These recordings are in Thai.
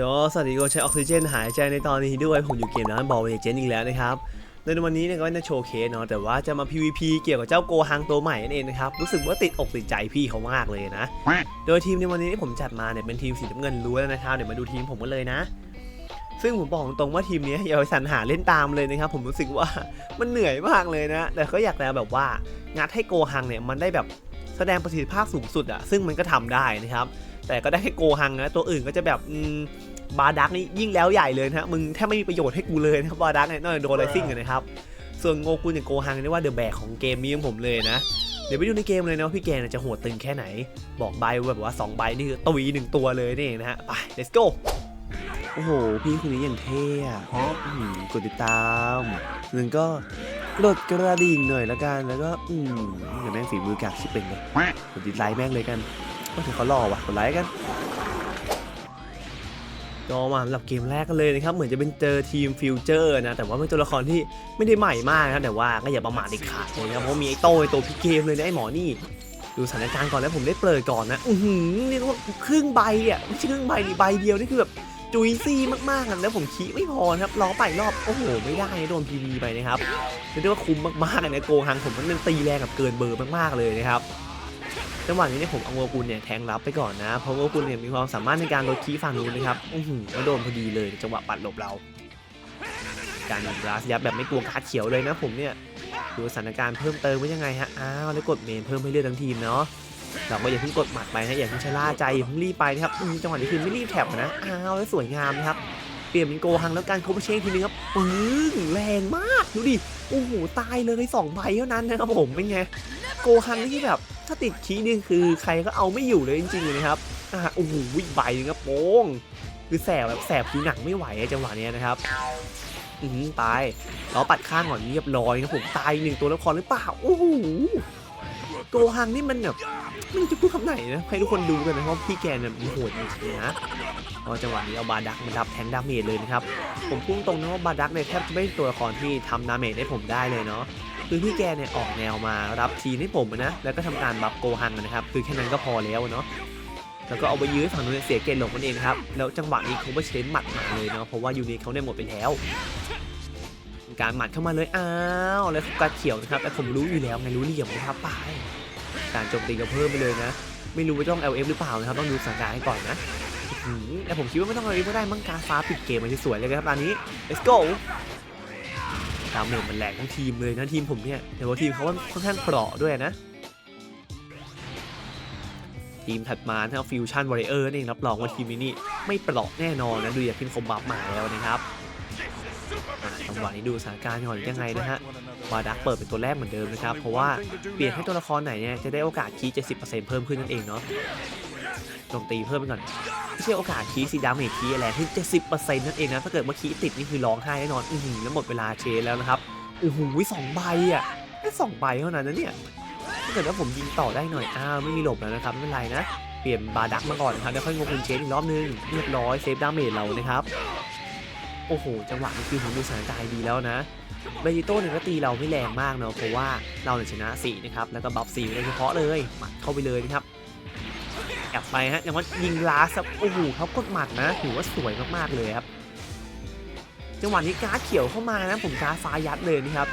ก็สวัสดีคนใช้ออกซิเจนหายใจในตอนนี้ด้วยผมอยู่เกมนั้นบอลเวเจนอีกแล้วนะครับในวันนี้เนี่ยก็จะโชว์เคสเนาะแต่ว่าจะมา PVP เกี่ยวกับเจ้าโกฮังตัวใหม่นั่นเองนะครับรู้สึกว่าติดอกติดใจพี่เขามากเลยนะ โดยทีมในวันนี้ที่ผมจัดมาเนี่ยเป็นทีมสีน้ำเงินล้วนนะครับเดี๋ยวมาดูทีมผมกันเลยนะ ซึ่งผมบอกตรงๆว่าทีมนี้อย่าไปสรรหาเล่นตามเลยนะครับผมรู้สึกว่ามันเหนื่อยมากเลยนะ แต่ก็อยากแล้วแบบว่างัดให้โกฮังเนี่ยมันได้แบบ แสดงประสิทธิภาพสูงสุดอะซึ่งมันก็ทำได้นะครับ แต่ก็ได้แค่โกฮังนะ ตัวอื่นก็จะแบบบาดักนี่ยิ่งแล้วใหญ่เลยนะมึงแทบไม่มีประโยชน์ให้กูเลยนะครับบาดักเนี่ยนอกจากโดนไรซิ่งนะครับ ส่วนโงกุนอย่างโกฮังนี่ว่าเดอะแบกของเกมนี้ของผมเลยนะ เดี๋ยวไปดูในเกมเลยนะว่าพี่แกจะโหดตึงแค่ไหน บอกใบแบบว่า2ใบนี่คือตุยหนึ่งตัวเลยนี่นะฮะไป let's go โอ้โห พี่คนนี้อย่างเท่อะกดติดตามหนึ่งก็กดกระดิ่งหน่อยละกัน แล้วก็อืมอย่าแม่งฝีมือกากชิบเป็นเลยกดดิสไลค์แม่งเลยกันก็ถือเขาหล่อว่ะกดไลค์กันก็มาสำหรับเกมแรกกันเลยนะครับ เหมือนจะเป็นเจอทีมฟิวเจอร์นะ แต่ว่าเป็นตัวละครที่ไม่ได้ใหม่มากนะแต่ว่าก็อย่าประมาทเด็ดขาดเลยนะครับเพราะมีไอ้โต้ไอ้ตัวพี่เกมเลยนะไอ้หมอนี่ ดูสถานการณ์ก่อนแล้วผมได้เปิดก่อนนะ อือหือนี่ว่าครึ่งใบอะไม่ใช่ครึ่งใบดิใบเดียวนี่คือแบบ จุยซี่มากๆอะแล้วผมขี้ไม่พอครับล้อไปรอบโอ้โหไม่ได้โดนพีวีไปนะครับเรียกได้ว่าคุ้มมากๆเลยนะโกฮังผมมันตีแรงกับเกินเบอร์มากๆเลยนะครับจังหวะนี้เนี่ยผมเอาโงกุลเนี่ยแทงรับไปก่อนนะเพราะโงกุลเนี่ยมีความสามารถในการลดคีย์ฝั่งนู้นนะครับอือหือแล้วโดนพอดีเลยจังหวะปัดหลบเรา การยิงราสยับแบบไม่กลัวการ์ดเขียวเลยนะผมเนี่ยดูสถานการณ์เพิ่มเติมว่ายังไงฮะอ้าวแล้วกดเมนเพิ่มให้เลือดทั้งทีมเนาะ เราก็อย่าเพิ่งกดหมัดไปนะอย่าเพิ่งชะล่าใจอย่าเพิ่งรีบไปนะครับจังหวะนี้คือไม่รีบแถบนะอ้าวแล้วสวยงามนะครับเปลี่ยนเป็นโกฮังแล้วการโคบเชงทีนึงครับปึ้งแรงมากดูดิโอ้โหตายเลยสองใบเท่านั้นนะครับผมเป็นไงโกฮังนี่แบบถ้าติดคีย์นี่คือใครก็เอาไม่อยู่เลยจริงๆเลยนะครับอ่าโอ้โหวิ่งใบหนึงครับโป้งคือแสบแบบแสบผิวหนังไม่ไหวจังหวะนี้นะครับอืมตายเราปัดข้างก่อนเรียบร้อยครับผมตายหนึ่งตัวละครหรือเปล่าโอ้โห โกฮังนี่มันแบบไม่รู้จะพูดคำไหนนะให้ทุกคนดูกันนะเพราะพี่แกเนี่ยมีโหดจริงๆนะก็จังหวะนี้เอาบาดักมาดับแทงดาเมจเลยนะครับผมพุ่งตรงนะว่าบาดักเนี่ยแทบจะไม่ใช่ตัวละครที่ทำดาเมจให้ผมได้เลยเนาะคือพี่แกเนี่ยออกแนวมารับทีให้ผมนะแล้วก็ทำการบัฟโกฮังนะครับคือแค่นั้นก็พอแล้วเนาะแล้วก็เอาไปยื้อฝั่งนู้นเสียเกณฑ์หลงมันเองนะครับแล้วจังหวะนี้เขาไปเชนหมัดมาเลยเนาะเพราะว่ายูนิตเขาได้หมดไปแล้ว การหมัดเข้ามาเลยอ้าวแล้วกัดเขียวนะครับแต่ผมรู้อยู่แล้วไงรู้เหลี่ยมนะครับไปการโจมตีก็เพิ่มไปเลยนะ ไม่รู้ว่าต้อง LF หรือเปล่านะครับต้องดูสถานการณ์ให้ก่อนนะแต่ผมคิดว่าไม่ต้อง LF ก็ได้มั้งการฟ้าปิดเกมมันจะสวยเลยครับตอนนี้ let's go ดาวเมจมันแหลกทั้งทีมเลยนะทีมผมเนี่ยแต่ว่าทีมเขาว่าค่อนข้างเปราะด้วยนะทีมถัดมาทั้งฟิวชั่นวอริเออร์นี่รับรองว่าทีมนี้ไม่เปราะแน่นอนนะดูอย่างที่คมบัฟมาแล้วนะครับ จังหวะนี้ดูสถานการณ์ก่อนยังไงนะฮะวาดักเปิดเป็นตัวแรกเหมือนเดิมนะครับ เพราะว่าเปลี่ยนให้ตัวละครไหนเนี่ยจะได้โอกาสคีย์70%เพิ่มขึ้นนั่นเองเนาะโจมตีเพิ่มไปก่อนไม่ใช่โอกาสคีสีดาเมจคีอะไรที่70%นั่นเองนะ ถ้าเกิดว่าคีย์ติดนี่คือร้องไห้แน่นอน อือหือแล้วหมดเวลาเชนแล้วนะครับโอ้โหสองใบอะแค่สองใบเท่านั้นนะเนี่ย ถ้าเกิดว่าผมยิงต่อได้หน่อย อ้าวไม่มีหลบแล้วนะครับไม่เป็นไรนะ เปลี่ยนบาดักมาก่อนนะครับแล้วค่อยงงคุณเชนอีกรอบนึง เรียบร้อยเซฟดาเมจเรานะครับ โอ้โห จังหวะนี้คือผมดูสถานการณ์ดีแล้วนะเบจิโต้เนี่ยก็ตีเราไม่แรงมากเนาะเพราะว่าเราเนี่ยชนะ4นะครับแล้วก็บัฟ4โดยเฉพาะเลยหมัดเข้าไปเลยนะครับแอบไปฮะอย่างว่ายิงลาสโอ้โหเขากดหมัดนะถือว่าสวยมากๆเลยครับจังหวะนี้การ์ดเขียวเข้ามานะผมการ์ดฟ้ายัดเลยนะครับ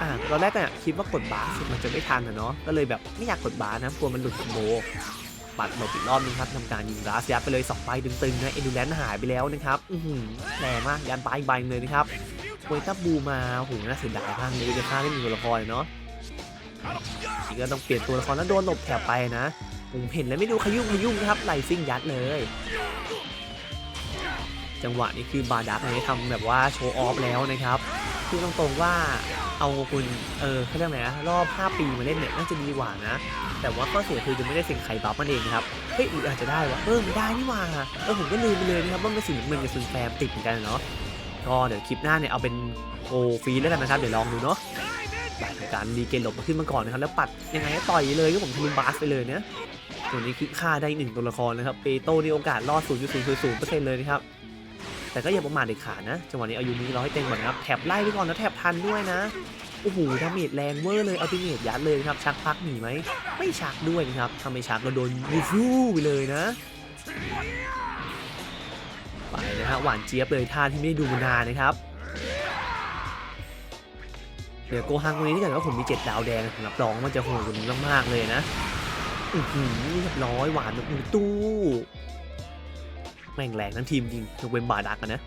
อ่าตอนแรกเนี่ยคิดว่ากดบาสมันจะไม่ทันนะเนาะก็เลยแบบไม่อยากกดบาสนะกลัวมันหลุดคอมโบ ปัดหลบอีกรอบนึงครับทำการยิงบาสยัดไปเลย2ใบตึงๆนะเอ็นดูแลนหายไปแล้วนะครับอือหือแรงมากยันไปอีกใบเลยนะครับโวยตับบูมาโอ้โหน่าเสียดายมากเลยจะฆ่าได้มีตัวละครเนาะอีกก็ต้องเปลี่ยนตัวละครแล้วโดนหลบแถบไปนะผมเห็นแล้วไม่ดูขยุ่มขยุ่มนะครับไลซิ่งยัดเลย จังหวะนี้คือบาดักเนี่ยทำแบบว่าโชว์ออฟแล้วนะครับพูดตรงๆว่า เอาคุณเออเขาเรียกไงนะรอบ 5 ปีมาเล่นเนี่ยน่าจะดีกว่านะ แต่ว่าข้อเสียคือจะไม่ได้เซ็นไข่บัฟมันเองนะครับเฮ้ยอืออาจจะได้วะเออไม่ได้นี่ว่าเออผมก็ลืมไปเลยนะครับว่ามันสีเงินกับซุนแฟมติดเหมือนกันเนาะก็เดี๋ยวคลิปหน้าเนี่ยเอาเป็นโกฟีแล้วกันนะครับเดี๋ยวลองดูเนาะแบบการรีเกนหลบมาขึ้นมาก่อนนะครับแล้วปัดยังไงก็ต่อยเลยก็ผมทะลุบาสไปเลยเนี่ยตัวนี้คือฆ่าได้หนึ่งตัวละครนะครับเปโต้นี่โอกาสรอด0.000%เลยนะครับ แต่ก็อย่าประมาทเด็ดขาดนะ จังหวะนี้เอายูมิเราให้เต็มก่อนนะครับ แถบไล่ไปก่อนแล้วแถบทันด้วยนะ โอ้โหดาเมจแรงเวอร์เลย เอาติเมจยัดเลยครับ ชักพักหนีไหม ไม่ชักด้วยนะครับถ้าไม่ชักก็โดนบูฟูไปเลยนะ ไปนะฮะ หวานเจี๊ยบเลยท่าที่ไม่ได้ดูมานานนะครับ เดี๋ยวโกฮังตรงนี้ถ้าเกิดว่าผมมีเจ็ดดาวแดงผมรับรองมันจะโหดกว่านี้มากๆเลยนะ อือหือเรียบร้อยหวานแบบมือตู้ แม่งแรงทั้งทีมจริงยกเว้นบาดักอะนะ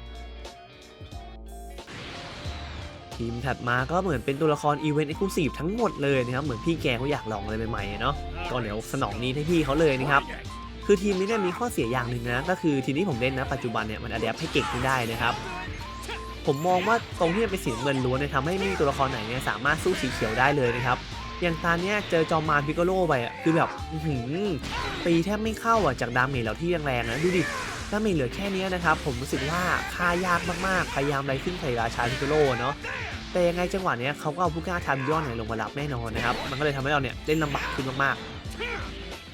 ทีมถัดมาก็เหมือนเป็นตัวละครอีเวนต์เอ็กซ์คลูซีฟทั้งหมดเลยนะครับ เหมือนพี่แกเขาอยากลองอะไรใหม่ๆอะเนาะก็เดี๋ยวสนองนี้ให้พี่เขาเลยนะครับคือทีมนี้เนี่ยมีข้อเสียอย่างหนึ่งนะ ก็คือทีมที่ผมเล่นนะปัจจุบันเนี่ยมันอัดแอปให้เก่งขึ้นได้นะครับผมมองว่าตรงที่มันเป็นสีน้ำเงินล้วนเนี่ยทำให้ไม่มีตัวละครไหนเนี่ยสามารถสู้สีเขียวได้เลยนะครับอย่างตาเนี้ยเจอจอมมารพิกโกโลไปอะคือแบบอื้อหือตีแทบไม่เข้าอะจากดาเมจเราที่แรงๆนะดูดิ ดาเมจเหลือแค่นี้นะครับ ผมรู้สึกว่าฆ่ายากมากๆ พยายามอะไรขึ้นใส่ราชาพิโกโลเนาะแต่ยังไงจังหวะเนี้ยเขาก็เอาผู้กล้าทำย้อนเนี่ยลงมารับแน่นอนนะครับ มันก็เลยทำให้เราเนี่ยเล่นลำบากขึ้นมาก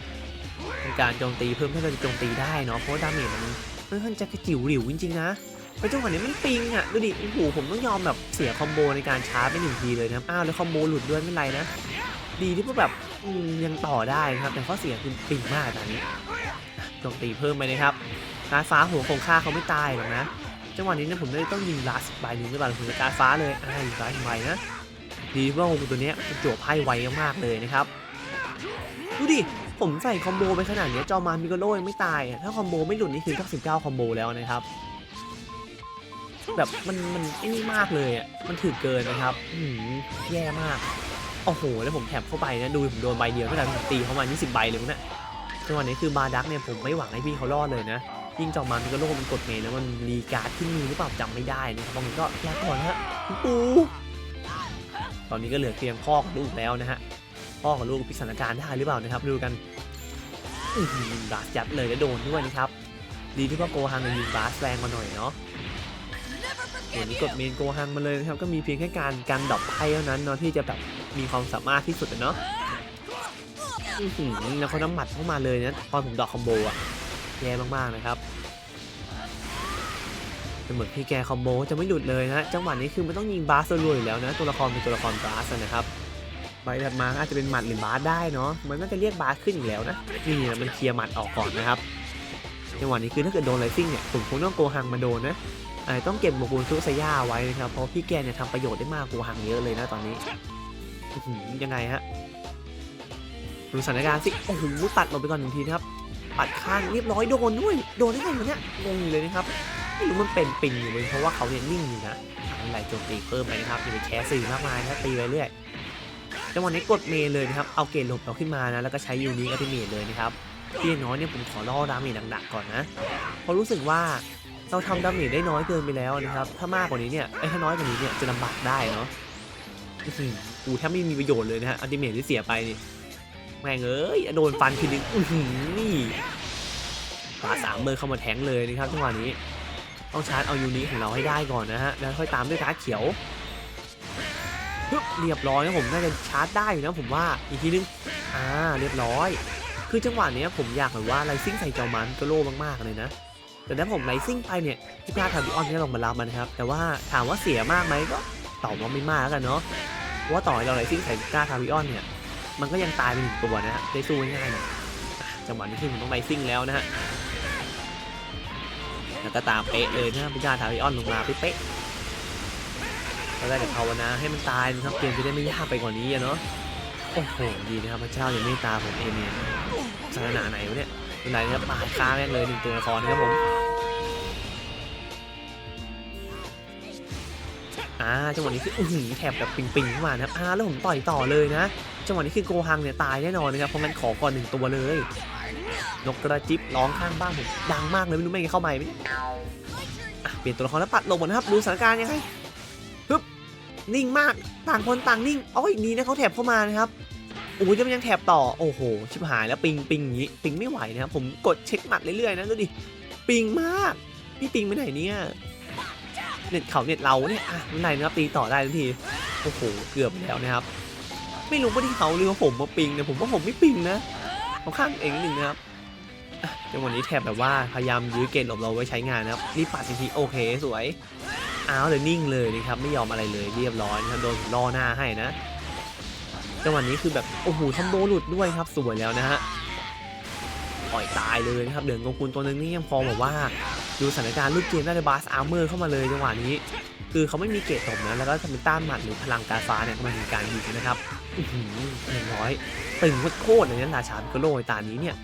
ๆเป็นการโจมตีเพิ่มให้เราจะโจมตีได้เนาะเพราะว่าดาเมจมันค่อนข้างจะกระจิ๋วหลิวจริงๆนะไปจังหวะนี้มันปิงอะดูดิโอ้โหผมต้องยอมแบบเสียคอมโบในการชาร์จไปหนึ่งทีเลยนะอ้าวแล้วคอมโบหลุดด้วยไม่เป็นไรนะดีที่พวกแบบยังต่อได้นะครับแต่ข้อเสียคือปิงมากตอนนี้โจมตีเพิ่มไปนะครับ การฟ้าหัวคงฆ่าเขาไม่ตายหรอกนะ จังหวะนี้เนี่ยผมเลยต้องยิงลัสใบหนึ่งหรือเปล่าถึงจะการฟ้าเลยอ่ายิงลัสใบนะ ดีว่าโฮตัวเนี้ยจั่วไพ่ไวมากๆเลยนะครับ ดูดิ ผมใส่คอมโบไปขนาดเนี้ยจอมามิโกโรยังไม่ตาย ถ้าคอมโบไม่หลุดนี่คือต้อง19คอมโบแล้วนะครับ แบบมันมันไอ้นี่มากเลยอะ มันถือเกินนะครับอืมแย่มาก โอ้โห แล้วผมแถบเข้าไปนะ ดูผมโดนใบเดียวเท่านั้นผมตีเขามา20ใบเลยเนี่ยจังหวะนี้คือบาดักเนี่ยผมไม่หวังให้พี่เขารอดเลยนะ ยิ่งจอมมันก็โลกมันกดเมย์แล้วมันรีการ์ดขึ้นมือหรือเปล่าจำไม่ได้นะครับบางทีก็ลาก่อนฮะคุณปูตอนนี้ก็เหลือเพียงพ่อกับลูกแล้วนะฮะพ่อกับลูกพิสถานการณ์ได้หรือเปล่านะครับดูกันอื้อหือบาสยัดเลยแล้วโดนด้วยนะครับดีที่ว่าโกฮังเนี่ยยิงบาสแรงมาหน่อยเนาะส่วนนี้กดเมนโกฮังมาเลยนะครับก็มีเพียงแค่การการดรอปไพ่เท่านั้นเนาะที่จะแบบมีความสามารถที่สุดอะเนาะอื้อหือแล้วเขาน้ำหมัดเข้ามาเลยนะตอนผมดอกคอมโบอะ แย่มากๆนะครับแต่เหมือนพี่แกคอมโบจะไม่หลุดเลยนะจังหวะนี้คือมันต้องยิงบาสรัวอยู่แล้วนะตัวละครเป็นตัวละครบาสนะครับใบถัดมาอาจจะเป็นหมัดหรือบาสได้เนาะมันน่าจะเรียกบาสขึ้นอีกแล้วนะนี่นะมันเคลียร์หมัดออกก่อนนะครับจังหวะนี้คือถ้าเกิดโดนไรซิ่งเนี่ยผมคงต้องโกฮังมาโดนนะอาจจะต้องเก็บโมกุลซุสยาไว้นะครับเพราะพี่แกเนี่ยทำประโยชน์ได้มากโกหังเยอะเลยนะตอนนี้ยังไงฮะดูสถานการณ์สิโอ้โหตัดลงไปก่อนหนึ่งทีนะครับ ปัดข้างเรียบร้อยโดนด้วย โดนได้ไงวะเนี่ยงงอยู่เลยนะครับไม่รู้มันเป็นปิงอยู่เลยเพราะว่าเขาเนี่ยนิ่งอยู่นะทำอะไรโจมตีเพิ่มไปนะครับอย่าไปแคร์สื่อมากมายนะตีไปเรื่อยจังหวะนี้กดเมย์เลยนะครับเอาเกณฑ์หลบเราขึ้นมานะแล้วก็ใช้ยูนิคอัติเมทเลยนะครับพี่น้อยเนี่ยผมขอล่อดาเมจหนักๆก่อนนะเพราะรู้สึกว่าเราทำดาเมจได้น้อยเกินไปแล้วนะครับถ้ามากกว่านี้เนี่ยไอ้ถ้าน้อยกว่านี้เนี่ยจะลำบากได้เนาะอื้อหือกูแทบไม่มีประโยชน์เลยนะฮะอัลติเมทที่เสียไปนี่ แม่งเอ้ยโดนฟันทีนึงอื้อหือนี่ปาสามเบอร์เข้ามาแทงเลยนะครับจังหวะนี้ ต้องชาร์จเอายูนิของเราให้ได้ก่อนนะฮะแล้วค่อยตามด้วยการ์ดเขียวเรียบร้อยนะผมน่าจะชาร์จได้อยู่นะผมว่าอีกทีนึงอ่าเรียบร้อย คือจังหวะนี้ผมอยากแบบว่าไลซิ่งใส่เจอมันก็โล่มากๆเลยนะแต่ถ้าผมไลซิ่งไปเนี่ยพี่กล้าทำพี่ออนที่ยลงมารับมันนะครับแต่ว่าถามว่าเสียมากไหมก็ตอบว่าไม่มากแล้วกันเนาะว่าต่อให้เราไลซิ่งใส่กล้าทำพี่ออนเนี่ย มันก็ยังตายไปหนึ่งตัวนะฮะได้สู้ง่ายๆนะจังหวะนี้คือผมต้องไลซิ่งแล้วนะฮะแล้วก็ตามเป๊ะเลยนะพี่กล้าทำพี่ออนลงมาเป๊ะก็ได้แต่ภาวนาให้มันตายนะครับเกมจะได้ไม่ยากไปกว่านี้อะเนาะโอ้โหดีนะครับพระเจ้ายังไม่ตาผมเอเมนสถานะไหนวะเนี่ยเป็นไรนะครับปาดฆ่าแม่งเลยหนึ่งตัวละครนะครับผม อ่าจังหวะนี้คืออื้อหือแถบแบบปิงๆเข้ามานะครับอ่าแล้วผมต่อยต่อเลยนะจังหวะนี้คือโกฮังเนี่ยตายแน่นอนนะครับเพราะงั้นขอก่อนหนึ่งตัวเลยนกกระจิบร้องข้างบ้านผมดังมากเลยไม่รู้ไม่เข้าไปไหมเปลี่ยนตัวละครแล้วปัดลงหมดนะครับดูสถานการณ์ยังไงฮึบนิ่งมากต่างคนต่างนิ่งอาอีกนี้นะเขาแถบเข้ามานะครับโอ้ยยังยังแถบต่อโอ้โหชิบหายแล้วปิงปิงอย่างนี้ปิงไม่ไหวนะครับผมกดเช็คหมัดเรื่อยๆนะดูดิปิงมากพี่ปิงไปไหนเนี่ย เน็ตเขาเน็ตเราเนี่ยอะไม่เป็นไรนะครับตีต่อได้ทันทีโอ้โหเกือบแล้วนะครับ ไม่รู้ว่าที่เขาหรือว่าผมมาปิงเนะผมว่าผมไม่ปิงนะเขาข้างเองนิดนึงนะครับอะจังหวะนี้แถบแบบว่าพยายามยื้อเกณฑ์หลบเราไว้ใช้งานนะครับรีบปัดทันทีโอเคสวยอ้าวเลยนิ่งเลยนะครับไม่ยอมอะไรเลยเรียบร้อยนะครับโดนผมล่อหน้าให้นะจังหวะนี้คือแบบโอ้โหทำโบหลุดด้วยครับสวยแล้วนะฮะปล่อยตายเลยนะครับเดินกองกุลตัวนึงนี่ยังพอแบบว่า ดูสถานการณ์ลูกเกมได้บาสอาร์เมอร์เข้ามาเลยจังหวะนี้ คือเขาไม่มีเกรดตบนะแล้วก็ทำเป็นต้านหมัดหรือพลังการฟ้าเนี่ยมาถึงการยิงนะครับอื้อหืออย่างน้อยตึงโคตรเลยนะราชาพิกโกโลในตานี้เนี่ย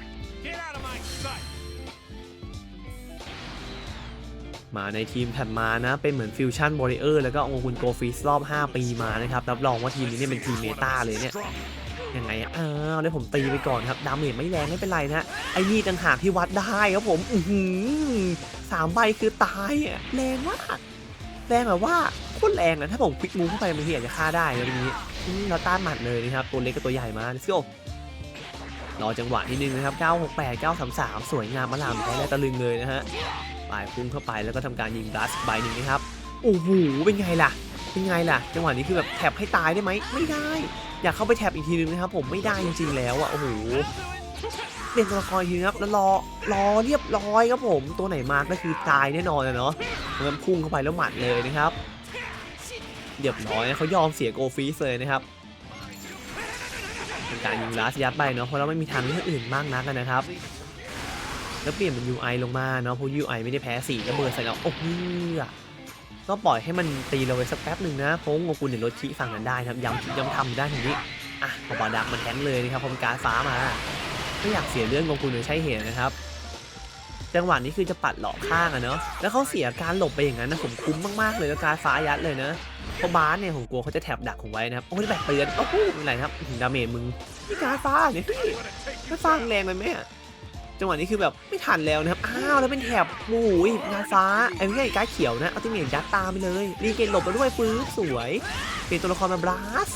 มาในทีมถัดมานะ เป็นเหมือนฟิวชั่นบริเออร์แล้วก็องคุณโกฟิสรอบ 5 ปีมานะครับ รับรองว่าทีมนี้เนี่ยเป็นทีมเมตาเลยเนี่ย ยังไงอะอ้าวเดี๋ยวผมตีไปก่อนครับ ดาเมจไม่แรงไม่เป็นไรนะไอ้นี่ต่างหากที่วัดได้ครับผมอือหือสามใบคือตายอะแรงมากแรงแบบว่าโคตรแรงนะถ้าผมควิกมูฟเข้าไปมันทีอาจจะฆ่าได้นะทีนี้เราต้านหมัดเลยนะครับตัวเล็กกับตัวใหญ่มา let's go รอจังหวะนิดนึงนะครับ 968 933 สวยงามมาลามแพ้และตะลึงเลยนะฮะปลายพุ่งเข้าไปแล้วก็ทำการยิงบลัสใบหนึ่งนะครับ โอ้โห เป็นไงล่ะ เป็นไงล่ะ จังหวะนี้คือแบบแท็บให้ตายได้ไหม ไม่ได้ อยากเข้าไปแท็บอีกทีนึงนะครับผมไม่ได้จริงๆแล้วอะโอ้โหเปลี่ยนตัวละครทีนะครับแล้วรอรอเรียบร้อยครับผมตัวไหนมาก็คือตายแน่นอนอะเนาะมันพุ่งเข้าไปแล้วหมัดเลยนะครับเรียบร้อยนะเขายอมเสียโกฟีสเลยนะครับเป็นการยิงลาสยัดไปเนาะเพราะเราไม่มีทางเลือกอื่นมากนักนะครับ แล้วเปลี่ยนเป็น UI ลงมาเนาะเพราะ UI ไม่ได้แพ้สีระเบิดใส่เราโอ้โห ก็ปล่อยให้มันตีเราไปสักแป๊บหนึ่งนะเพราะโงกุลเนี่ยลดขี้ฝั่งนั้นได้นะครับย้ำย้ำทำได้ทีนี้อะพอบาดักมันแทงเลยนะครับพอมการฟ้ามาไม่อยากเสียเรื่องโงกุลเลยใช่เหตุนะครับจังหวะนี้คือจะปัดหลอกข้างอะเนาะแล้วเขาเสียการหลบไปอย่างนั้นนะผมคุ้มมากๆเลยแล้วการฟ้ายัดเลยนะเพราะบาสเนี่ยผมกลัวเขาจะแถบดักผมไว้นะครับโอ้ยแบกเตือนโอ้โหไม่เป็นไรนะครับดาเมจมึงนี่การฟ้าเนี่ยพี่การฟ้าแรงไปไหมอะ จังหวะนี้คือแบบไม่ทันแล้วนะครับ อ้าวแล้วเป็นแถบโอ้ยกาฟ้าไอ้ไม่ใช่กาเขียวนะ เอาติเมจยัดตามไปเลยรีเกนหลบไปด้วยปื้อสวย เป็นตัวละครมาบลัส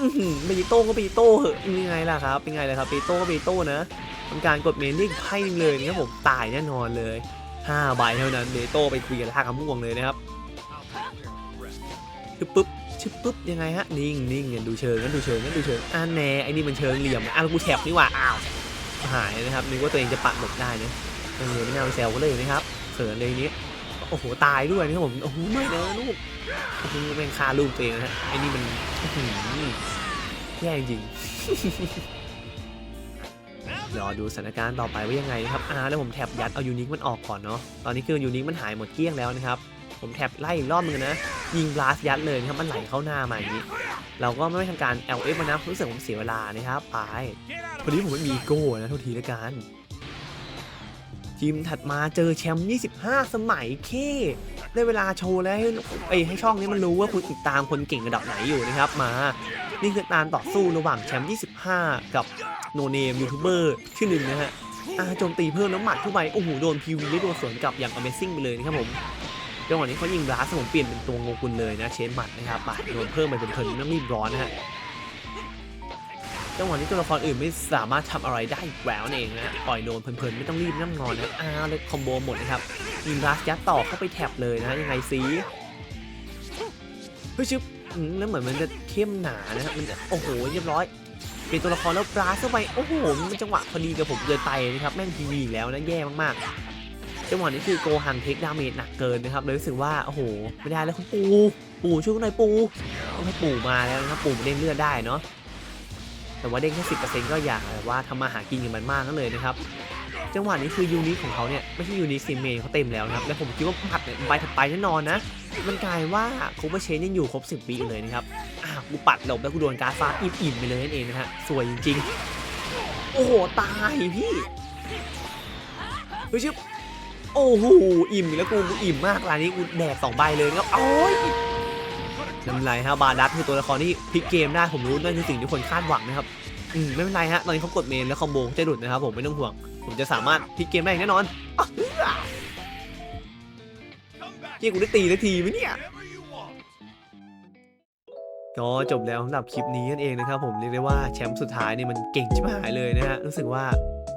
อือหือเบจิโต้ก็เบจิโต้เหอะยังไงล่ะครับ เป็นไงล่ะครับเบจิโต้ก็เบจิโต้นะทำการกดเมนลิ่งไพ่เลยนะครับผมตายแน่นอนเลย5ใบเท่านั้นเบโต้ไปคุยกับท่ากำม่วงเลยนะครับชึบปุ๊บชึบปุ๊บยังไงฮะนิ่งนิ่งเนี่ยดูเชิงกันดูเชิงกันดูเชิงอ่าแน่ไอ้นี่มันเชิงเหลี่ยมอะกูแถบนี่ว่าอ้าว หายนะครับนึกว่าตัวเองจะปัดหลบได้นะเออไม่น่าไปแซวก็เลยนะครับเขินเลยนี้โอ้โหตายด้วยนะครับผมโอ้โหไม่นะลูกโอ้โหแม่งฆ่าลูกตัวเองนะฮะไอ้นี่มันแย่จริงรอดูสถานการณ์ต่อไปว่ายังไงนะครับอ่าแล้วผมแท็บยัดเอายูนิคมันออกก่อนเนาะตอนนี้คือยูนิคมันหายหมดเกลี้ยงแล้วนะครับ ผมแท็บไล่อีกรอบนึงนะ ยิงบลาสยัดเลยนะครับมันไหลเข้าหน้ามาอย่างนี้ เราก็ไม่ทำการ LF มานะรู้สึกผมเสียเวลานะครับไปพอดีผมไม่มีโก้นะโทษทีละกันทีมถัดมาเจอแชมป์ 25 สมัยเคได้เวลาโชว์แล้วให้เอ้ยให้ช่องนี้มันรู้ว่าคุณติดตามคนเก่งระดับไหนอยู่นะครับมา นี่คือการต่อสู้ระหว่างแชมป์ 25 กับโนเนมยูทูบเบอร์ชื่อหนึ่งนะฮะอาโจมตีเพิ่มแล้วหมัดเข้าไปโอ้โหโดนพีวีได้โดนสวนกลับอย่าง Amazing ไปเลยนะครับผม จังหวะนี้เขายิงบลาสผมเปลี่ยนเป็นตัวงงกุลเลยนะเชนหมัดนะครับไปโดนเพิ่มไปเป็นเพลินไม่ต้องรีบร้อนนะฮะจังหวะนี้ตัวละครอื่นไม่สามารถทำอะไรได้อีกแล้วนั่นเองนะปล่อยโดนเพลินๆไม่ต้องรีบนั่งนอนนะอ้าวเลยคอมโบหมดนะครับยิงรัสยัดต่อเข้าไปแท็บเลยนะยังไงซีเฮ้ยชึบแล้วเหมือนมันจะเข้มหนานะครับมันโอ้โหเรียบร้อยเป็นตัวละครแล้วปลาเข้าไปโอ้โหมันจังหวะพอดีกับผมเกินไปนะครับแม่งทีวีแล้วนะแย่มากๆ จังหวะนี้คือโกหังเทคดาเมจหนักเกินนะครับเลยรู้สึกว่าโอ้โหไม่ได้แล้วคุณปูปูช่วยหน่อยปูต้องให้ปูมาแล้วนะครับปูเล่นเลือดได้เนาะแต่ว่าเด้งแค่สิก็อยากแบบว่าทำมาหากินกับมันมากนั่นเลยนะครับจังหวะนี้คือยูนิคของเขาเนี่ยไม่ใช่ยูนิคซิเมนเขาเต็มแล้วนะครับและผมคิดว่าผัดเนี่ยใบถัดไปแน่นอนนะ มันกลายว่าคูเปอร์เชนยังอยู่ครบ 10ปีเลยนะครับอ้าวกูปัดหลบแล้วกูโดนการดฟ้าอิ่มๆไปเลยนั่นเองนะฮะสวยจริงๆ โอ้โห ตายพี่เฮ้ยชิบ โอ้โหอิ่มแล้วกูอิ่มมากรายนี้กูแดกสองใบเลยครับโอ้ยไม่เป็นไรฮะบาดัสคือตัวละครที่พลิกเกมได้ผมรู้นั่นคือสิ่งที่คนคาดหวังนะครับอืมไม่เป็นไรฮะตอนนี้เขากดเมนแล้วคอมโบจะหลุดนะครับผมไม่ต้องห่วง ผมจะสามารถพลิกเกมได้อย่างแน่นอนเฮียกูได้ตีนาทีไหมเนี่ยก็จบแล้วสำหรับคลิปนี้นั่นเองนะครับผมเรียกได้ว่าแชมป์สุดท้ายนี่มันเก่งชิบหายเลยนะฮะรู้สึกว่า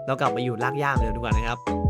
เรากลับมาอยู่ลากย่ามเลยดีกว่านะครับ